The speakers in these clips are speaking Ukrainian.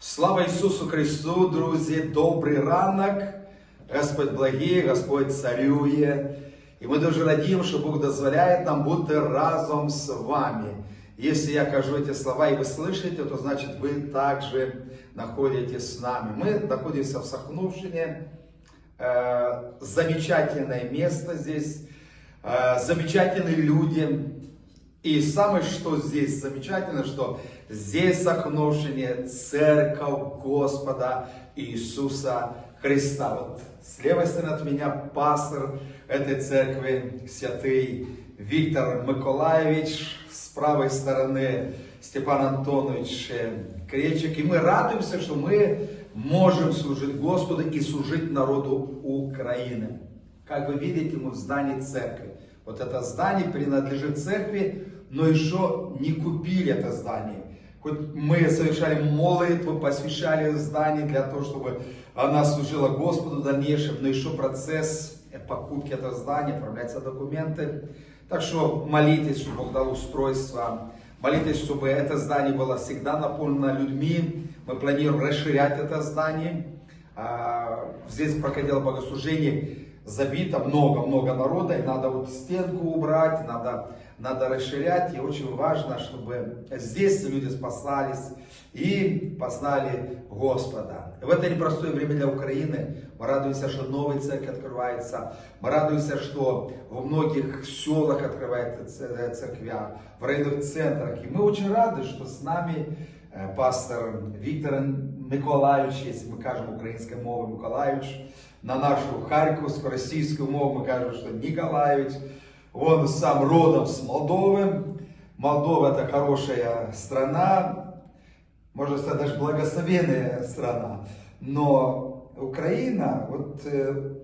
Слава Ісусу Христу, друзі! Добрий ранок! Господь благий, Господь царює. І ми дуже радіємо, що Бог дозволяє нам бути разом з вами. Если я кажу эти слова и вы слышите, то значит вы также находитесь с нами. Мы находимся в Сахнувшине. Э, замечательное место здесь, э, замечательные люди. И самое, что здесь замечательно, что здесь в Сахновшине церковь Господа Иисуса Христа. Вот с левой стороны от меня пастор этой церкви, святый Виктор Миколаевич, с правой стороны Степан Антонович э, Кречик. И мы радуемся, что мы можем служить Господу и служить народу Украины. Как вы видите, мы в здании церкви. Вот это здание принадлежит церкви, но еще не купили это здание. Мы совершали молитву, посвящали здание для того, чтобы она служила Господу в дальнейшем, но еще процесс покупки этого здания, оформляются документы. Так что молитесь, чтобы Бог дал устройство. Молитесь, чтобы это здание было всегда наполнено людьми. Мы планируем расширять это здание. А, Здесь проходило богослужение, забито много-много народа, и надо вот стенку убрать, надо, надо расширять. И очень важно, чтобы здесь люди спасались и познали Господа. В это непростое время для Украины мы радуемся, что новая церковь открывается. Мы радуемся, что во многих селах открывается ц- церквя, в районных центрах. И мы очень рады, что с нами э, пастор Віктор Миколаївич, якщо ми кажемо українською мовою Миколаївич, на нашу харківську, російську мову ми кажемо, що Николаевич. Он сам родом с Молдовы. Молдова это хорошая страна, можно сказать, даже благословенная страна. Но Украина вот, э,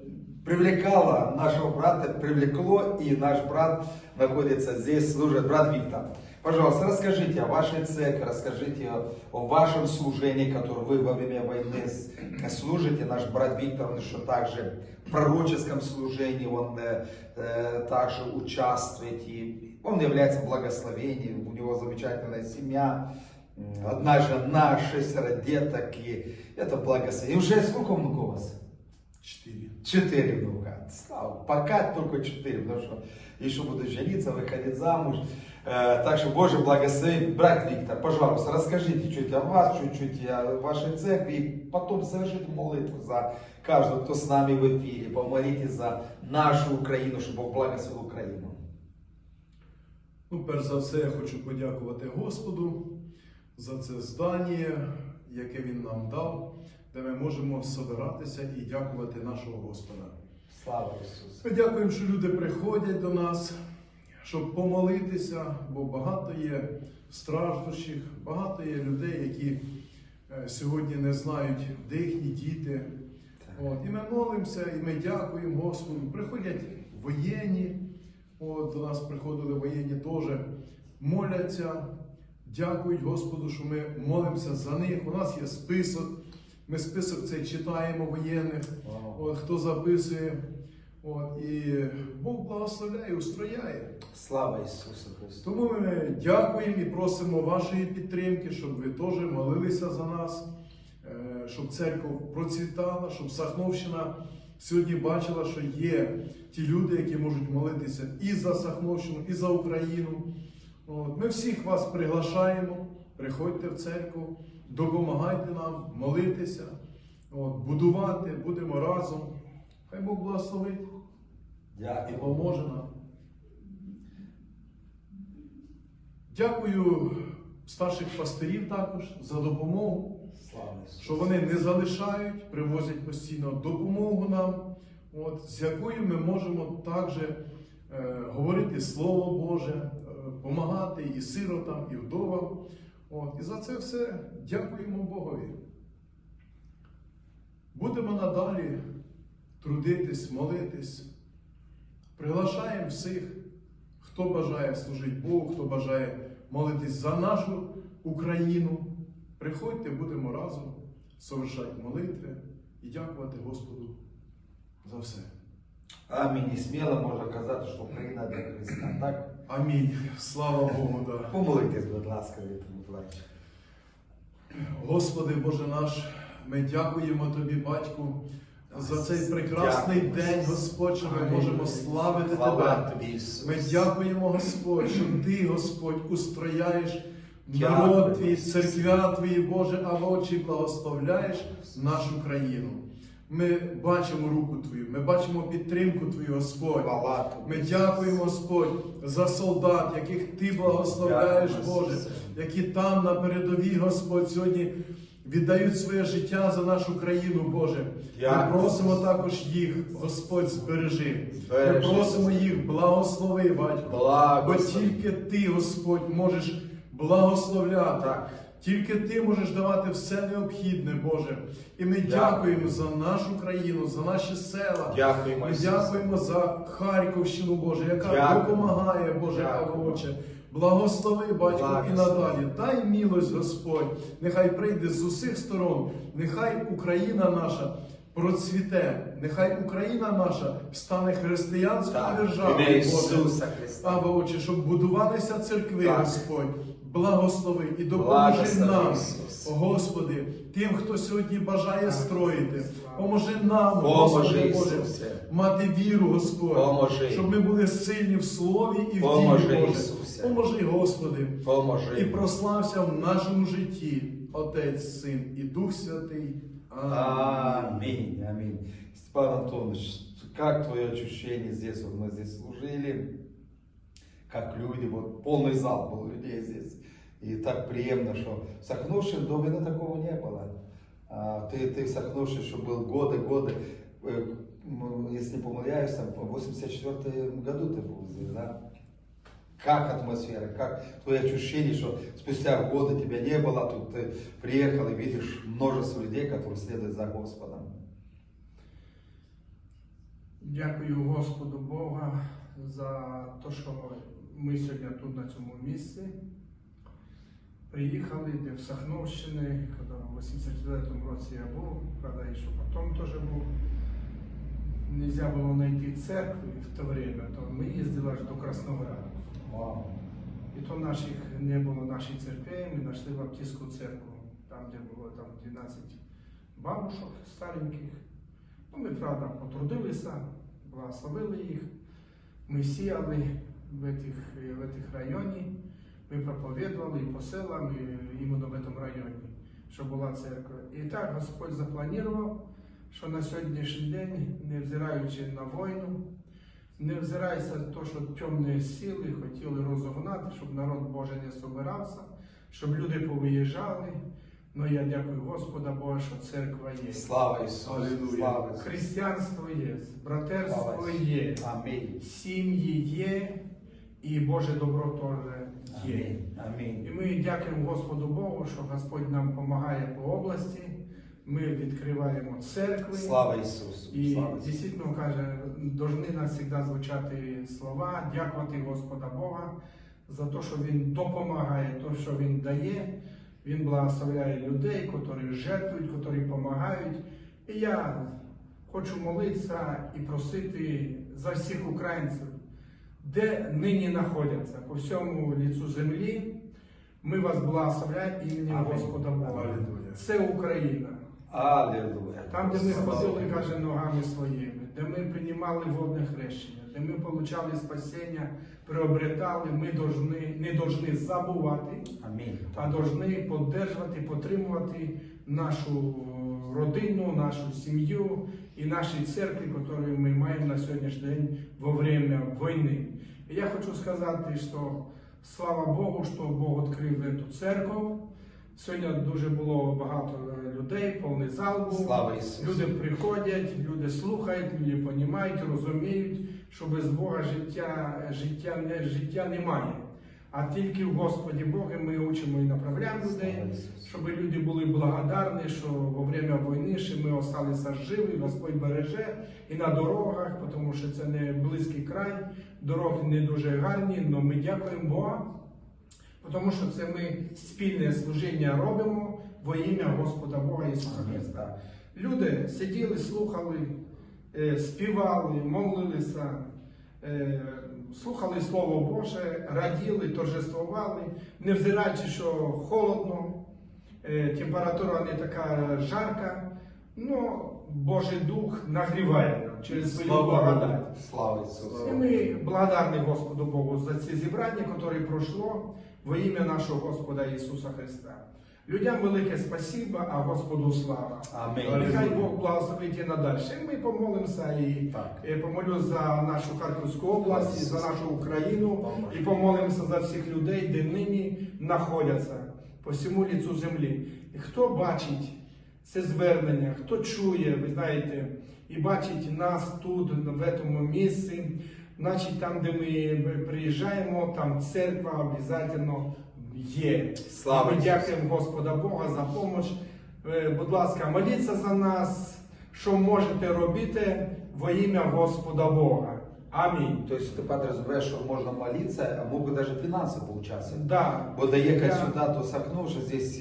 привлекала нашего брата, привлекло, и наш брат находится здесь, служит, брат Виктор. Пожалуйста, расскажите о вашей церкви, расскажите о, о вашем служении, которое вы во время войны с- служите. Наш брат Виктор, он еще также в пророческом служении, он э, э, также участвует, и он является благословением, у него замечательная семья, одна жена, шестеро деток, и это благословение. Уже сколько внуков у вас? Четыре. Четыре внука. Слава. Пока только четыре, потому что еще буду жениться, выходить замуж. Э, Так что Боже благослови. Брат Виктор, пожалуйста, расскажите чуть о вас, чуть-чуть о вашей церкви. И потом совершите молитву за каждого, кто с нами в эфире. Помолитесь за нашу Украину, чтобы Бог благословил Украину. Ну, перш за все, я хочу подякувати Господу за це здання, яке Він нам дав, де ми можемо собиратися і дякувати нашого Господа. Слава Иисусу. Ми дякуємо, що люди приходять до нас, щоб помолитися, бо багато є страждущих, багато є людей, які е, сьогодні не знають, де їхні діти. От, і ми молимося, і ми дякуємо Господу. Приходять воєнні, от, до нас приходили воєнні теж, моляться, дякують Господу, що ми молимося за них. У нас є список. Ми список цей читаємо воєнних, от, хто записує. От, і Бог благословляє, устрояє. Слава Иисусу Христу. Тому ми дякуємо і просимо вашої підтримки, щоб ви теж молилися за нас, е, щоб церква процвітала, щоб Сахновщина сьогодні бачила, що є ті люди, які можуть молитися і за Сахновщину, і за Україну. От, Ми всіх вас приглашаємо, приходьте в церкву, допомагайте нам молитися, от, будувати, будемо разом. Хай Бог благословить і поможе нам. Дякую старших пастирів також за допомогу, що вони не залишають, привозять постійно допомогу нам, от, з якою ми можемо також е, говорити Слово Боже, допомагати і сиротам, і вдовам. От, і за це все дякуємо Богові. Будемо надалі трудитись, молитись. Приглашаємо всіх, хто бажає служити Богу, хто бажає молитись за нашу Україну. Приходьте, будемо разом совершати молитви і дякувати Господу за все. Амінь. І сміло можна казати, що Україна для Христа. Так? Амінь. Слава Богу. Да. Помолитесь, будь ласка, Віктор. Господи Боже наш, ми дякуємо Тобі, Батьку, за цей прекрасний Дякую. день, Господь, що ми можемо славити Слава Тебе. тобі. Ми дякуємо, Господь, що Ти, Господь, устрояєш народ Твій, церквя Твої, Боже, а в очі благословляєш нашу країну. Ми бачимо руку Твою, ми бачимо підтримку Твою, Господь. Ми дякуємо, Господь, за солдат, яких Ти благословляєш, Боже, які там на передовій, Господь, сьогодні віддають своє життя за нашу країну, Боже. Ми просимо також їх, Господь, збережи. Ми просимо їх, благослови, Батько. Бо тільки Ти, Господь, можеш благословляти. Тільки ти можеш давати все необхідне, Боже. І ми дякуємо за нашу країну, за наші села. Дякуємо, Ми дякуємо за Харківщину, Боже, яка Дякуємо. допомагає, Боже, Дякуємо. Отче. Благослови, батько, і Благослови. надалі. Дай милость, Господь. Нехай прийде з усіх сторон. Нехай Україна наша процвіте. Нехай Україна наша стане християнською державою. Боже. Ісуса Христа. Слава Отче, щоб будувалися церкви, Так. Господь. Благослови і допоможи нам, Господи, тим, хто сьогодні бажає строїти. Поможи нам, Господи Боже, мати віру, Господь, Поможи. щоб ми були сильні в слові і в ділі, Боже. Поможи, Господи, і прослався в нашому житті Отець, Син і Дух Святий. Амінь. Аминь, аминь. Степан Антонович, как твое ощущение здесь? Вот мы здесь служили, как люди, вот полный зал был людей здесь. И так приемно, что в Сахнувшем до такого не было. А, ты, ты в Сахнувшем, что был годы, годы, э, если не помыляюсь, там, в 84 году ты был здесь, да? Как атмосфера, как твои ощущения, что спустя годы тебя не было, а тут ты приехал и видишь множество людей, которые следуют за Господом. Дякую Господу Бога за те, що ми сьогодні тут на цьому місці. Приїхали де в Сахновщини, коли в 89-му році я був, правда, що потім теж був. Нельзя було знайти церкви в те время, то ми їздили аж до Краснограда. Вау. І то наших не було нашої церкви, ми знайшли Баптистську церкву, там, де було там 12 бабушок стареньких. Ну, ми, правда, потрудилися, благословили їх. Ми сіяли в этих, в этих районі, ми проповідували і по селам, і іменно в цьому районі, що була церква. І так Господь запланував, що на сьогоднішній день, невзираючи на війну, не взирайся на те, що темні сили хотіли розогнати, щоб народ Божий не собирався, щоб люди повиїжджали. Ну я дякую Господа Бога, що церква є. Слава Ісусу! Слава Християнство є, братерство є, Амінь. сім'ї є, і Боже добро теж є. Амінь. І ми дякуємо Господу Богу, що Господь нам допомагає по області. Ми відкриваємо церкви. Слава Ісусу! І Слава Ісусу! дійсно каже, должны нас завжди звучати слова, дякувати Господа Бога за те, що Він допомагає, те, що Він дає. Він благословляє людей, які жертвують, які допомагають. І я хочу молитися і просити за всіх українців, де нині знаходяться по всьому ліцу землі. Ми вас благословляємо іменем Господа Бога. Це Україна. Аллилуйя! Там, де ми ходили, каже, ногами своїми, де ми приймали водне хрещення, де ми отримали спасіння, приобретали, ми должны, не повинні забувати, Амінь. а повинні підтримувати, підтримувати нашу родину, нашу сім'ю і наші церкви, які ми маємо на сьогоднішній день во время війни. І я хочу сказати, що слава Богу, що Бог відкрив цю церкву. Сьогодні дуже було багато людей, повний зал був. Слава Ісусу! Люди приходять, люди слухають, люди розуміють, розуміють, що без Бога життя, життя, життя немає. А тільки в Господі Боги ми учимо і направляємо людей, щоб люди були благодарні, що во время війни ще ми залишилися живі, Господь береже і на дорогах, тому що це не близький край, дороги не дуже гарні, але ми дякуємо Бога. Тому що це ми спільне служіння робимо во ім'я Господа Бога Ісуса Христа. Люди сиділи, слухали, е, співали, молилися, е, слухали Слово Боже, раділи, торжествували, невзираючи, що холодно, Е, Температура не така жарка, но Божий Дух нагріває нам через свою благодать. Слава Ісусу. И мы благодарны Господу Богу за це зібрання, яке пройшло во ім'я нашого Господа Ісуса Христа. Людям велике спасибо, а Господу слава. Амінь. Нехай Бог благословить і надалі. Ми помолимося і Так. е, помолюсь за нашу Харківську область, і за нашу Україну, і помолимося за всіх людей, де нині знаходяться по всьому ліцу землі. І хто бачить це звернення, хто чує, ви знаєте, і бачить нас тут, в цьому місці, значить там, де ми приїжджаємо, там церква обов'язково є. Слава Ми Ісусу. дякуємо Господа Бога за допомогу. Будь ласка, моліться за нас, що можете робити во ім'я Господа Бога. Амінь. То есть ты подразумеваешь, что можно молиться, а могут даже финансы поучаствовать. Да. Вот доехать Я- сюда, то Сахнувша, здесь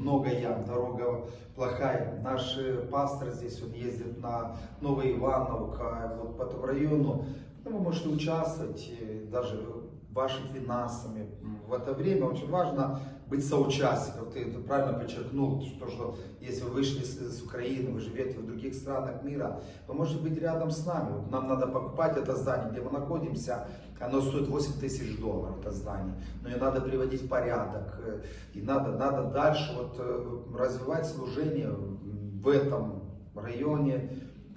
много ям, дорога плохая. Наш э, пастор здесь, он ездит на Новоивановка, вот по этому району. Ну, вы можете участвовать э, даже вашими финансами. М, В это время очень важно быть соучастником. Ты это правильно подчеркнул, что, что если вы вышли с, с Украины, вы живете в других странах мира, вы можете быть рядом с нами. Вот нам надо покупать это здание, где мы находимся. Оно стоит 8 тысяч долларов, это здание. Но ее надо приводить в порядок. э, И надо, надо дальше вот, э, развивать служение в этом районе.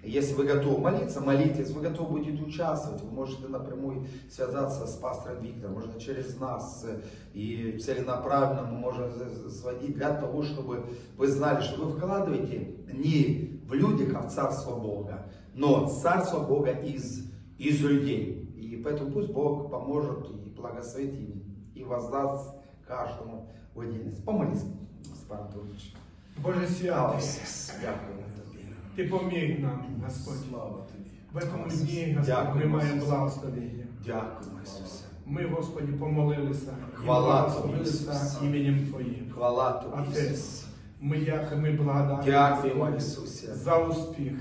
Если вы готовы молиться, молитесь. Вы готовы будете участвовать, вы можете напрямую связаться с пастором Виктором, можно через нас. э, И целенаправленно мы можем сводить для того, чтобы вы знали, что вы вкладываете не в людях, а в Царство Бога, но Царство Бога из, из людей. И поэтому пусть Бог поможет и благословит и, и воздаст каждому в отдельности. Помолись, Анатольевич. Боже святий, Дякую. Ти поміг нам, Господь. Слава тобі. В цьому дні, Господь, ми маємо благословення. Дякуємо, Ісусе. Ми, Господі, помолилися Хвала тобі, Ісус. іменем Твоїм. Хвала тобі, Отець, ми як ми благодарні Дякуємо, Ісусе. за успіх.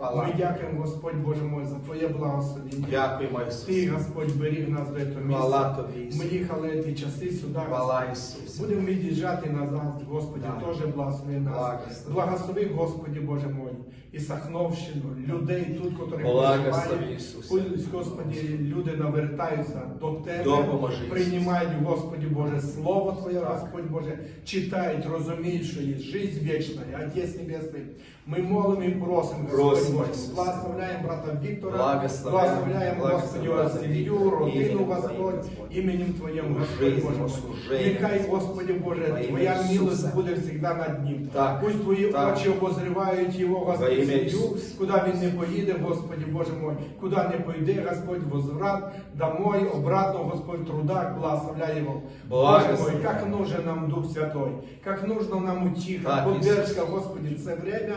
Ми дякуємо, Господь Боже мой, за Твоє благословення. Дякуємо, Ти, Господь, беріг нас до цього Хвала місця. тобі, Ми їхали ті часи сюди. Хвала. Ісусе. Будемо від'їжджати назад, Господи, Да. теж благослови нас. Благослови. Благослови, Господи, Боже мой, і Сахновщину, людей тут, котрі Благослови, проживають. Пусть, Господи, люди навертаються до Тебе, Допоможи, приймають, Господи Боже, Слово Твоє. Господь Боже, читають, розуміють, що є життя вічна, Отець Небесний. Ми молимо і просимо, Господь Просимо, Боже, благословляємо брата Віктора, Благословляємо, Господи, його благословляємо сім'ю, родину, Господь, Господь. іменем Твоїм, Господь Боже. Нехай, Господи Боже, Твоя милость буде завжди над ним. Пусть Твої очі обозрівають його, Во Господь, сім'ю, куди він не поїде, Господи Боже мой, куди не пойде, Господь, возврат домой, обратно, Господь, труда, благословляй его. Боже мой, как нужен нам Дух Святой, как нужно нам утиха, Так, поддержка, Господи, це время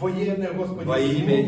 воєнне, Господи,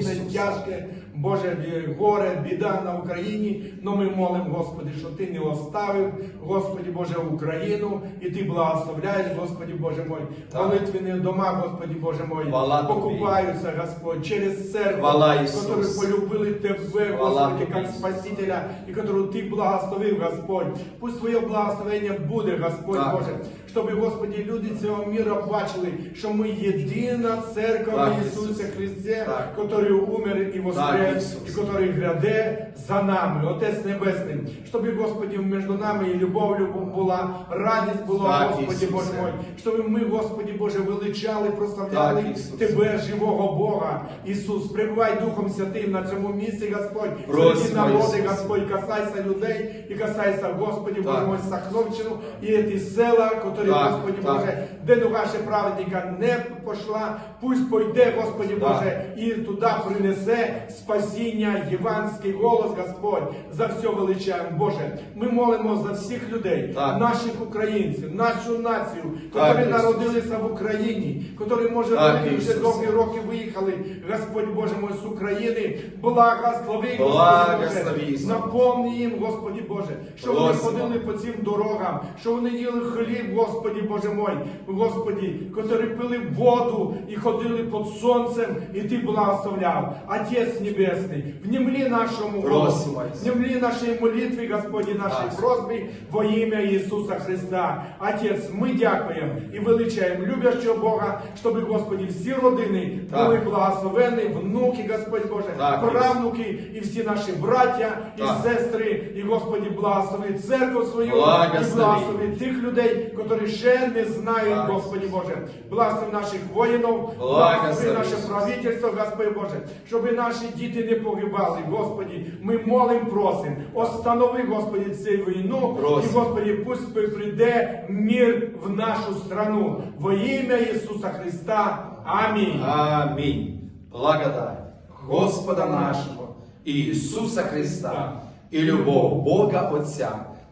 смутне, тяжке, Боже, горе, біда на Україні, но ми молимо, Господи, що Ти не оставив, Господи Боже, Україну, і Ти благословляєш, Господи Боже мой. Молитвені дома, Господи Боже мой, покупаються, Господь, через церкву, які полюбили Тебе, Господи, як Спасителя, і яку Ти благословив, Господь. Пусть Твоє благословення буде, Господь Так. Боже, щоб, Господи, люди цього міра бачили, що ми єдина церква Так, в Христе, Так. який умер і воскрес, і який гряде за нами, Отець Небесний, щоб, Господи, між нами і любов любов була, радість була, Так, Господи Ісусе. Боже мой, щоб ми, Господи Боже, величали, прославляли Так, Тебе, живого Бога. Ісус, прибувай Духом Святим на цьому місці, Господь, Просимо, народи. Господь, касайся людей і касайся, Господи, Боже мой, Сахновщину і ті села, які, Господи так. Боже, де ще праведника не пошла, пусть пойде, Господи Так. Боже, і туди принесе спасіння, єванський голос, Господь, за все величаємо, Боже. Ми молимо за всіх людей, Так. наших українців, нашу націю, які народилися в Україні, які, може, Так, вже довгі роки виїхали, Господь Боже мой, з України, благослови, Господи Боже, наповни їм, Господи Боже, що вони ходили по цим дорогам, що вони їли хліб, Господи. Господи Боже мой, Господи, котрі пили воду і ходили під сонцем, і Ти благословляв. Отець Небесний, внемли Просимо, голосу, внемли нашій молитві, Господи, нашій Так. просьбі во ім'я Ісуса Христа. Отець, ми дякуємо і величаємо любящого Бога, щоб, Господи, всі родини були благословені, внуки, Господь Боже, Так, правнуки і всі наші браття і Так. сестри. І, Господи, благослови церкву свою Благослови. і благослови тих людей, які ще не знають, Так. Господи Боже. Благослови наших воїнів, Благослови. Наше правительство, Господи Боже, щоб наші діти не погибали. Господи, ми молимо, просимо. Останови, Господи, цю війну. Просимо. І, Господи, пусть прийде мир в нашу страну. Во ім'я Ісуса Христа. Амінь. Аминь. Благодать Господа нашого Ісуса Христа і любов Бога Отця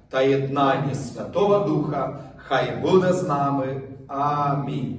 та єднання Святого Духа хай буде з нами. Амінь.